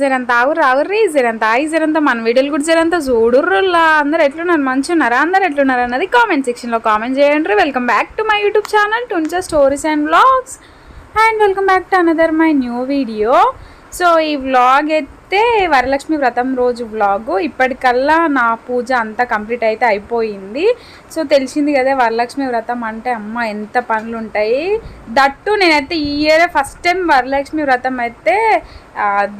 జరంత ఆగు రావుర్రి జరంత ఐ జరంత మన వీడియోలు కూడా జరంత చూడుర్రులా అందరు ఎట్లున్నారు? మంచి ఉన్నారా అందరు ఎట్లున్నారు అన్నది కామెంట్ సెక్షన్లో కామెంట్ చేయండి. Welcome back to my YouTube channel టుంచా stories and vlogs and welcome back to another my new video so ఈ వ్లాగ్ అయితే అయితే వరలక్ష్మి వ్రతం రోజు వ్లాగు ఇప్పటికల్లా నా పూజ అంతా కంప్లీట్ అయితే అయిపోయింది. సో తెలిసింది కదా వరలక్ష్మి వ్రతం అంటే అమ్మ ఎంత పనులు ఉంటాయి దట్టు నేనైతే ఈ ఇయర్ ఫస్ట్ టైం వరలక్ష్మి వ్రతం అయితే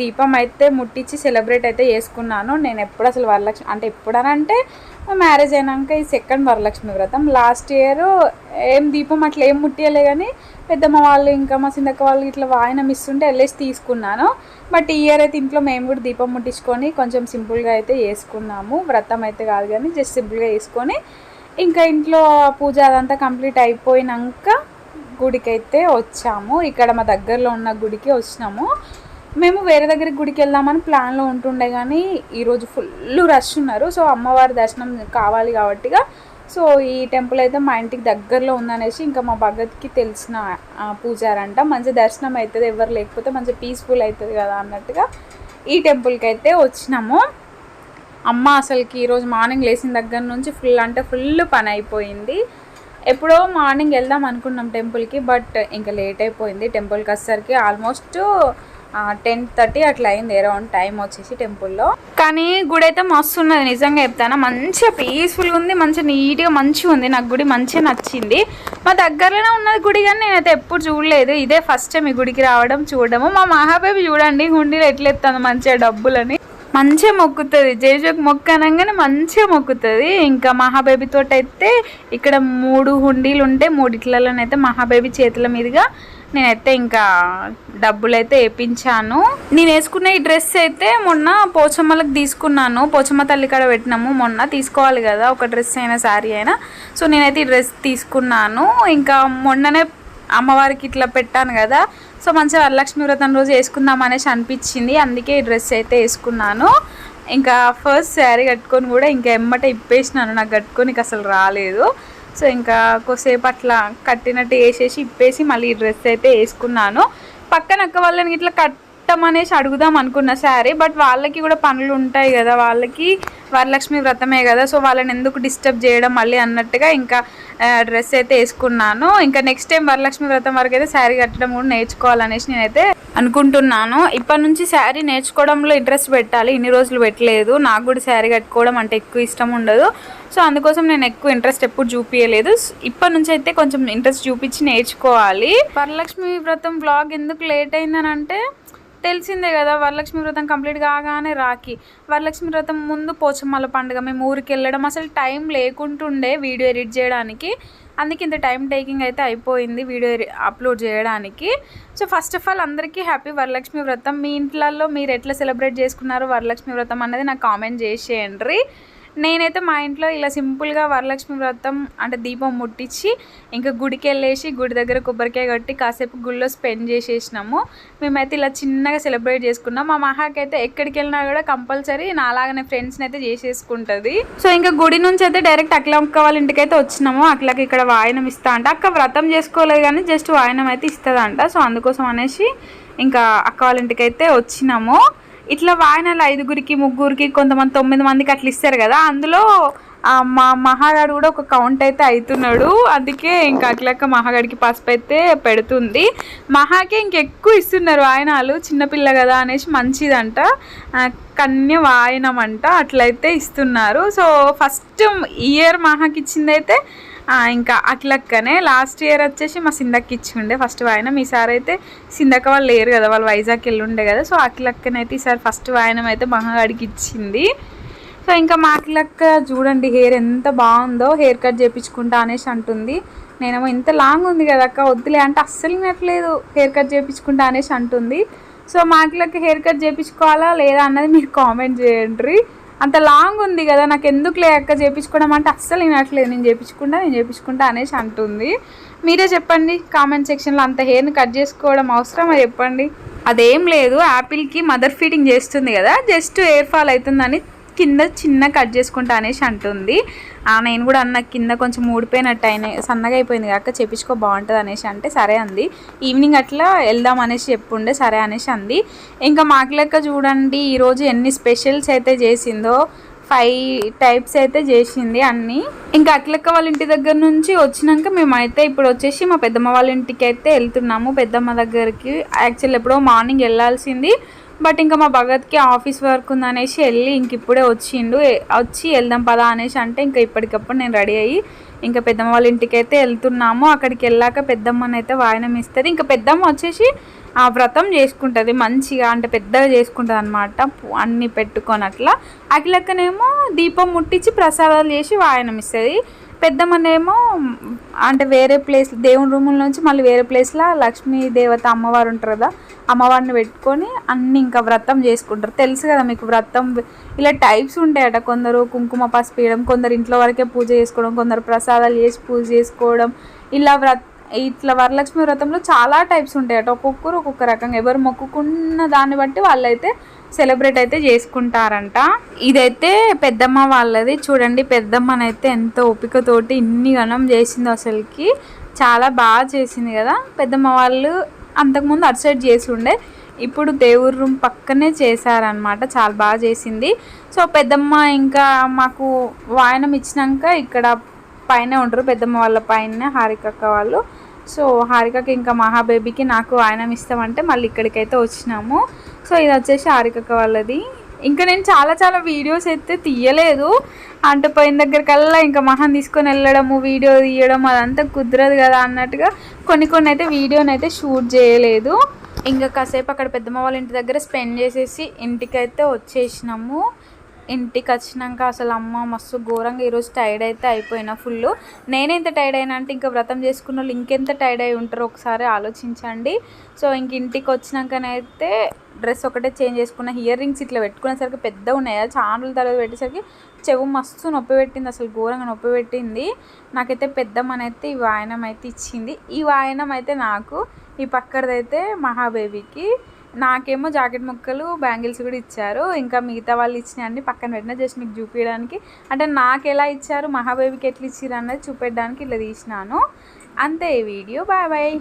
దీపం అయితే ముట్టించి సెలబ్రేట్ అయితే చేసుకున్నాను. నేను ఎప్పుడు అసలు వరలక్ష్మి అంటే ఎప్పుడనంటే మ్యారేజ్ అయినాక ఈ సెకండ్ వరలక్ష్మి వ్రతం. లాస్ట్ ఇయర్ ఏం దీపం అట్లా ఏం ముట్టియలే కానీ పెద్దమ్మ వాళ్ళు ఇంకా మా సిందక్క వాళ్ళు ఇట్లా వాయనం ఇస్తుంటే వెళ్ళేసి తీసుకున్నాను. బట్ ఈ ఇయర్ అయితే ఇంట్లో మేము కూడా దీపం ముట్టించుకొని కొంచెం సింపుల్గా అయితే వేసుకున్నాము వ్రతం అయితే కాదు కానీ జస్ట్ సింపుల్గా వేసుకొని ఇంకా ఇంట్లో పూజ అదంతా కంప్లీట్ అయిపోయినాక గుడికి అయితే వచ్చాము. ఇక్కడ మా దగ్గరలో ఉన్న గుడికి వచ్చినాము. మేము వేరే దగ్గరికి గుడికి వెళ్దామని ప్లాన్లో ఉంటుండే కానీ ఈరోజు ఫుల్ రష్ ఉన్నారు. సో అమ్మవారి దర్శనం కావాలి కాబట్టిగా సో ఈ టెంపుల్ అయితే మా ఇంటికి దగ్గరలో ఉందనేసి ఇంకా మా భగత్కి తెలిసిన పూజారంట. మంచి దర్శనం అవుతుంది ఎవరు లేకపోతే మంచి పీస్ఫుల్ అవుతుంది కదా అన్నట్టుగా ఈ టెంపుల్కి అయితే వచ్చినాము. అమ్మ అసలుకి ఈరోజు మార్నింగ్ లేచిన దగ్గర నుంచి ఫుల్ అంటే ఫుల్ పని అయిపోయింది. ఎప్పుడో మార్నింగ్ వెళ్దాం అనుకున్నాం టెంపుల్కి బట్ ఇంకా లేట్ అయిపోయింది. టెంపుల్కి వచ్చేసరికి ఆల్మోస్ట్ టెన్ థర్టీ అట్లా అయింది అరౌండ్ టైం వచ్చేసి టెంపుల్లో. కానీ గుడి అయితే మస్తు ఉన్నది నిజంగా చెప్తాను. మంచిగా పీస్ఫుల్గా ఉంది మంచిగా నీట్గా మంచిగా ఉంది. నాకు గుడి మంచిగా నచ్చింది. మా దగ్గరలోనే ఉన్నది గుడి కానీ నేనైతే ఎప్పుడు చూడలేదు. ఇదే ఫస్ట్ టైం ఈ గుడికి రావడం చూడడము. మా మహాబేబీ చూడండి హుండీలో ఎట్లా ఎత్తాను మంచిగా డబ్బులని. మంచిగా మొక్కుతుంది. జేజోకి మొక్క అనగానే మంచిగా మొక్కుతుంది. ఇంకా మహాబేబీ తోటి అయితే ఇక్కడ మూడు హుండీలు ఉంటే మూడిట్లలోనైతే మహాబేబీ చేతుల మీదుగా నేనైతే ఇంకా డబ్బులు అయితే వేపించాను. నేను వేసుకున్న ఈ డ్రెస్ అయితే మొన్న పోచమ్మలకు తీసుకున్నాను. పోచమ్మ తల్లి కాడ పెట్టినాము మొన్న. తీసుకోవాలి కదా ఒక డ్రెస్ అయినా శారీ అయినా. సో నేనైతే ఈ డ్రెస్ తీసుకున్నాను. ఇంకా మొన్ననే అమ్మవారికి ఇట్లా పెట్టాను కదా. సో మంచిగా వరలక్ష్మి వ్రతం రోజు వేసుకుందాం అనేసి అనిపించింది. అందుకే ఈ డ్రెస్ అయితే వేసుకున్నాను. ఇంకా ఫస్ట్ శారీ కట్టుకొని కూడా ఇంకా ఎమ్మట ఇప్పేసినాను. నాకు కట్టుకొని అసలు రాలేదు. సో ఇంకా కొద్దిసేపు అట్లా కట్టినట్టు వేసేసి ఇప్పేసి మళ్ళీ ఈ డ్రెస్ అయితే వేసుకున్నాను. పక్కన అక్క వాళ్ళని ఇట్లా కట్ కట్టమనేసి అడుగుదాం అనుకున్న శారీ బట్ వాళ్ళకి కూడా పనులు ఉంటాయి కదా వాళ్ళకి వరలక్ష్మి వ్రతమే కదా సో వాళ్ళని ఎందుకు డిస్టర్బ్ చేయడం మళ్ళీ అన్నట్టుగా ఇంకా డ్రెస్ అయితే వేసుకున్నాను. ఇంకా నెక్స్ట్ టైం వరలక్ష్మి వ్రతం వరకు అయితే శారీ కట్టడం కూడా నేర్చుకోవాలనేసి నేనైతే అనుకుంటున్నాను. ఇప్పటి నుంచి శారీ నేర్చుకోవడంలో ఇంట్రెస్ట్ పెట్టాలి ఇన్ని రోజులు పెట్టలేదు. నాకు కూడా శారీ కట్టుకోవడం అంటే ఎక్కువ ఇష్టం ఉండదు. సో అందుకోసం నేను ఎక్కువ ఇంట్రెస్ట్ ఎప్పుడు చూపించలేదు ఇప్పటి నుంచి అయితే కొంచెం ఇంట్రెస్ట్ చూపించి నేర్చుకోవాలి. వరలక్ష్మి వ్రతం వ్లాగ్ ఎందుకు లేట్ అయిందని అంటే తెలిసిందే కదా వరలక్ష్మి వ్రతం కంప్లీట్ కాగానే రాఖీ. వరలక్ష్మి వ్రతం ముందు పోచమ్మల పండుగ మేము ఊరికి వెళ్ళడం అసలు టైం లేకుంటుండే వీడియో ఎడిట్ చేయడానికి. అందుకే ఇంత టైం టేకింగ్ అయితే అయిపోయింది వీడియో అప్లోడ్ చేయడానికి. సో ఫస్ట్ ఆఫ్ ఆల్ అందరికీ హ్యాపీ వరలక్ష్మి వ్రతం. మీ ఇంట్లలో మీరు ఎట్లా సెలబ్రేట్ చేసుకున్నారు వరలక్ష్మి వ్రతం అనేది నాకు కామెంట్ చేసేయండి నేనైతే మా ఇంట్లో ఇలా సింపుల్గా వరలక్ష్మి వ్రతం అంటే దీపం ముట్టించి ఇంకా గుడికి వెళ్ళేసి గుడి దగ్గర కొబ్బరికాయ కట్టి కాసేపు గుడిలో స్పెండ్ చేసేసినాము. మేమైతే ఇలా చిన్నగా సెలబ్రేట్ చేసుకున్నాం. మా మహాకైతే ఎక్కడికి వెళ్ళినా కూడా కంపల్సరీ నాలాగానే ఫ్రెండ్స్ని అయితే చేసేసుకుంటుంది. సో ఇంకా గుడి నుంచి అయితే డైరెక్ట్ అట్లా అక్క వాళ్ళ ఇంటికి అయితే వచ్చినాము. అట్లకి ఇక్కడ వాయనం ఇస్తా అంట. అక్క వ్రతం చేసుకోలేదు కానీ జస్ట్ వాయనం అయితే ఇస్తుందంట. సో అందుకోసం అనేసి ఇంకా అక్క వాళ్ళ ఇంటికి అయితే వచ్చినాము. ఇట్లా వాయనాలు ఐదుగురికి ముగ్గురికి కొంతమంది తొమ్మిది మందికి అట్లా ఇస్తారు కదా. అందులో మా మహాగాడు కూడా ఒక కౌంట్ అయితే అవుతున్నాడు అందుకే ఇంకా అట్లక్క మహాగాడికి పసుపు అయితే పెడుతుంది. మహాకే ఇంకెక్కువ ఇస్తున్నారు వాయనాలు. చిన్నపిల్ల కదా అనేసి మంచిదంట. కన్య వాయనం అంట. అట్లయితే ఇస్తున్నారు. సో ఫస్ట్ ఇయర్ మహాకి ఇచ్చిందైతే ఇంకా అట్లక్కనే లాస్ట్ ఇయర్ వచ్చేసి మా సిందక్కి ఇచ్చిండే. ఫస్ట్ వాయనం. ఈసారి అయితే సిందక్క వాళ్ళు లేరు కదా వాళ్ళు వైజాగ్ వెళ్ళి ఉండే కదా. సో అట్లక్కనైతే ఈసారి ఫస్ట్ వాయనం అయితే మహాగాడికి ఇచ్చింది. సో ఇంకా మా అట్లక్క చూడండి హెయిర్ ఎంత బాగుందో హెయిర్ కట్ చేయించుకుంటా అనేసి అంటుంది. నేనేమో ఇంత లాంగ్ ఉంది కదా అక్క వద్దులే అంటే అస్సలు వినట్లేదు హెయిర్ కట్ చేయించుకుంటా అనేసి అంటుంది. సో మా అట్లక్క హెయిర్ కట్ చేయించుకోవాలా లేదా అన్నది మీరు కామెంట్ చేయండి. అంత లాంగ్ ఉంది కదా నాకు ఎందుకు లే అక్క చేయించుకోవడం అంటే అస్సలు వినట్లేదు. నేను చేయించుకుంటా నేను చేయించుకుంటా అనేసి అంటుంది. మీరే చెప్పండి కామెంట్ సెక్షన్లో అంత హెయిర్ని కట్ చేసుకోవడం అవసరమా చెప్పండి. అదేం లేదు యాపిల్కి మదర్ ఫీడింగ్ చేస్తుంది కదా జస్ట్ ఎయిర్ ఫాల్ అవుతుందని కింద చిన్న కట్ చేసుకుంటా అనేసి అంటుంది. ఆ, నేను కూడా అన్న కింద కొంచెం ఊడిపోయినట్టు అయిన సన్నగా అయిపోయింది కాక చేపించుకో బాగుంటుంది అనేసి అంటే సరే అంది. ఈవినింగ్ అట్లా వెళ్దాం అనేసి చెప్పుండే సరే అనేసి అంది. ఇంకా మాకు లెక్క చూడండి ఈరోజు ఎన్ని స్పెషల్స్ అయితే చేసిందో ఫైవ్ టైప్స్ అయితే చేసింది అన్నీ. ఇంకా అట్లక్క వాళ్ళ ఇంటి దగ్గర నుంచి వచ్చినాక మేమైతే ఇప్పుడు వచ్చేసి మా పెద్దమ్మ వాళ్ళ ఇంటికి అయితే వెళ్తున్నాము. పెద్దమ్మ దగ్గరికి యాక్చువల్ ఎప్పుడో మార్నింగ్ వెళ్ళాల్సింది. బట్ ఇంకా మా భగత్కి ఆఫీస్ వర్క్ ఉందనేసి వెళ్ళి ఇంక ఇప్పుడే వచ్చిండు. వచ్చి వెళ్దాం పదా అనేసి అంటే ఇంకా ఇప్పటికప్పుడు నేను రెడీ అయ్యి ఇంకా పెద్దమ్మ వాళ్ళ ఇంటికి అయితే వెళ్తున్నాము. అక్కడికి వెళ్ళాక పెద్దమ్మని అయితే వాయనం ఇస్తుంది. ఇంకా పెద్దమ్మ వచ్చేసి ఆ వ్రతం చేసుకుంటుంది మంచిగా అంటే పెద్దగా చేసుకుంటుంది అనమాట అన్నీ పెట్టుకొని అట్లా. అఖిలక్కనేమో దీపం ముట్టించి ప్రసాదాలు చేసి వాయనం ఇస్తుంది. పెద్దమ్మనేమో అంటే వేరే ప్లేస్ దేవుని రూముల నుంచి మళ్ళీ వేరే ప్లేస్లో లక్ష్మీ దేవత అమ్మవారు ఉంటారు కదా అమ్మవారిని పెట్టుకొని అన్ని ఇంకా వ్రతం చేసుకుంటారు. తెలుసు కదా మీకు వ్రతం ఇలా టైప్స్ ఉంటాయట. కొందరు కుంకుమ పసుపు వేయడం కొందరు ఇంట్లో వరకే పూజ చేసుకోవడం కొందరు ప్రసాదాలు చేసి పూజ చేసుకోవడం ఇలా వ్రత ఇట్లా వరలక్ష్మి వ్రతంలో చాలా టైప్స్ ఉంటాయట. ఒక్కొక్కరు ఒక్కొక్క రకంగా. ఎవరు మొక్కుకున్న దాన్ని బట్టి వాళ్ళైతే సెలబ్రేట్ అయితే చేసుకుంటారంట. ఇదైతే పెద్దమ్మ వాళ్ళది. చూడండి పెద్దమ్మనైతే ఎంత ఓపికతోటి ఇన్ని గణం చేసిందో అసలుకి. చాలా బాగా చేసింది కదా. పెద్దమ్మ వాళ్ళు అంతకుముందు అటు సైడ్ చేసి ఉండే. ఇప్పుడు దేవుడి రూమ్ పక్కనే చేశారనమాట చాలా బాగా చేసింది. సో పెద్దమ్మ ఇంకా మాకు వాయనం ఇచ్చినాక ఇక్కడ పైన ఉంటారు. పెద్దమ్మ వాళ్ళ పైన హారికక్క వాళ్ళు. సో హారికకి ఇంకా మహాబేబీకి నాకు ఆయన ఇస్తామంటే మళ్ళీ ఇక్కడికైతే వచ్చినాము. సో ఇది వచ్చేసి హారికక వాళ్ళది. ఇంకా నేను చాలా చాలా వీడియోస్ అయితే తీయలేదు. అంటే పోయిన దగ్గరకల్లా ఇంకా మహాన్ తీసుకొని వెళ్ళడము వీడియో తీయడం అదంతా కుదరదు కదా అన్నట్టుగా కొన్ని కొన్ని అయితే వీడియోని అయితే షూట్ చేయలేదు. ఇంకా కాసేపు అక్కడ పెద్దమ్మ వాళ్ళ ఇంటి దగ్గర స్పెండ్ చేసేసి ఇంటికైతే వచ్చేసినాము. ఇంటికి వచ్చినాక అసలు అమ్మ మస్తు ఘోరంగా ఈరోజు టైర్డ్ అయితే అయిపోయినా ఫుల్ నేనెంత టైర్డ్ అయినా అంటే ఇంకా వ్రతం చేసుకున్న వాళ్ళు ఇంకెంత టైర్డ్ అయి ఉంటారో ఒకసారి ఆలోచించండి. సో ఇంక ఇంటికి వచ్చినాకనైతే డ్రెస్ ఒకటే చేంజ్ చేసుకున్న ఇయర్ రింగ్స్ ఇట్లా పెట్టుకునేసరికి పెద్దగా ఉన్నాయి? చాలా తర్వాత పెట్టేసరికి చెవు మస్తు నొప్పి పెట్టింది అసలు ఘోరంగా నొప్పి పెట్టింది. నాకైతే పెద్దమ్మనైతే ఈ వాయనం అయితే ఇచ్చింది. ఈ వాయనం అయితే నాకు ఈ పక్కడదైతే మహాబేబీకి. నాకేమో జాకెట్ ముక్కలు బ్యాంగిల్స్ కూడా ఇచ్చారు. ఇంకా మిగతా వాళ్ళు ఇచ్చినవి అన్ని పక్కన పెట్టిన జస్ట్ మీకు చూపించడానికి అంటే నాకు ఎలా ఇచ్చారు మహాబేబీకి ఎట్లా ఇచ్చారు అన్నది చూపెట్టడానికి ఇట్లా తీసినాను. అంతే ఈ వీడియో. Bye bye.